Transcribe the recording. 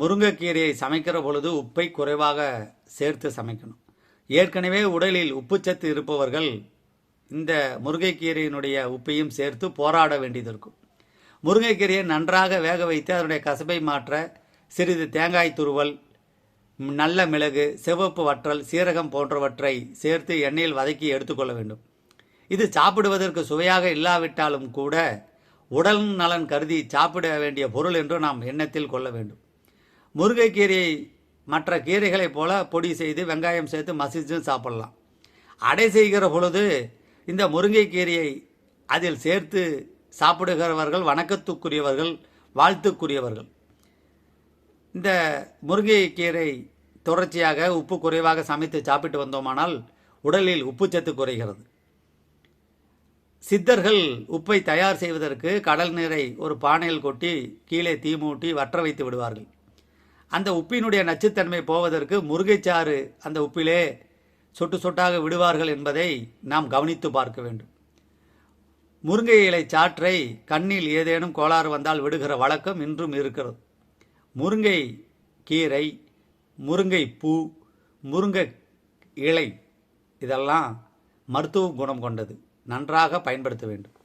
முருங்கைக்கீரையை சமைக்கிற பொழுது உப்பை குறைவாக சேர்த்து சமைக்கணும். ஏற்கனவே உடலில் உப்புச்சத்து இருப்பவர்கள் இந்த முருங்கைக்கீரையினுடைய உப்பையும் சேர்த்து போராட வேண்டியது இருக்கும். முருங்கைக்கீரையை நன்றாக வேக வைத்து அதனுடைய கசப்பை மாற்ற சிறிது தேங்காய் துருவல் நல்ல மிளகு சிவப்பு வற்றல் சீரகம் போன்றவற்றை சேர்த்து எண்ணெயில் வதக்கி எடுத்துக்கொள்ள வேண்டும். இது சாப்பிடுவதற்கு சுவையாக இல்லாவிட்டாலும் கூட உடல் நலன் கருதி சாப்பிட வேண்டிய பொருள் என்று நாம் எண்ணத்தில் கொள்ள வேண்டும். முருங்கைக்கீரையை மற்ற கீரைகளைப் போல பொடி செய்து வெங்காயம் சேர்த்து மசிச்சும் சாப்பிடலாம். அடை செய்கிற பொழுது இந்த முருங்கைக்கீரையை அதில் சேர்த்து சாப்பிடுகிறவர்கள் வணக்கத்துக்குரியவர்கள் வாழ்த்துக்குரியவர்கள். இந்த முருங்கைக்கீரை தொடர்ச்சியாக உப்பு குறைவாக சமைத்து சாப்பிட்டு வந்தோமானால் உடலில் உப்புச்சத்து குறைகிறது. சித்தர்கள் உப்பை தயார் செய்வதற்கு கடல் நீரை ஒரு பானையில் கொட்டி கீழே தீ மூட்டி வற்ற வைத்து விடுவார்கள். அந்த உப்பினுடைய நச்சுத்தன்மை போவதற்கு முருங்கைச்சாறு அந்த உப்பிலே சொட்டு சொட்டாக விடுவார்கள் என்பதை நாம் கவனித்து பார்க்க வேண்டும். முருங்கை இலை சாற்றை கண்ணில் ஏதேனும் கோளாறு வந்தால் விடுகிற வழக்கம் இன்றும் இருக்கிறது. முருங்கை கீரை முருங்கை பூ முருங்கை இலை இதெல்லாம் மருத்துவ குணம் கொண்டது. நன்றாக பயன்படுத்த வேண்டும்.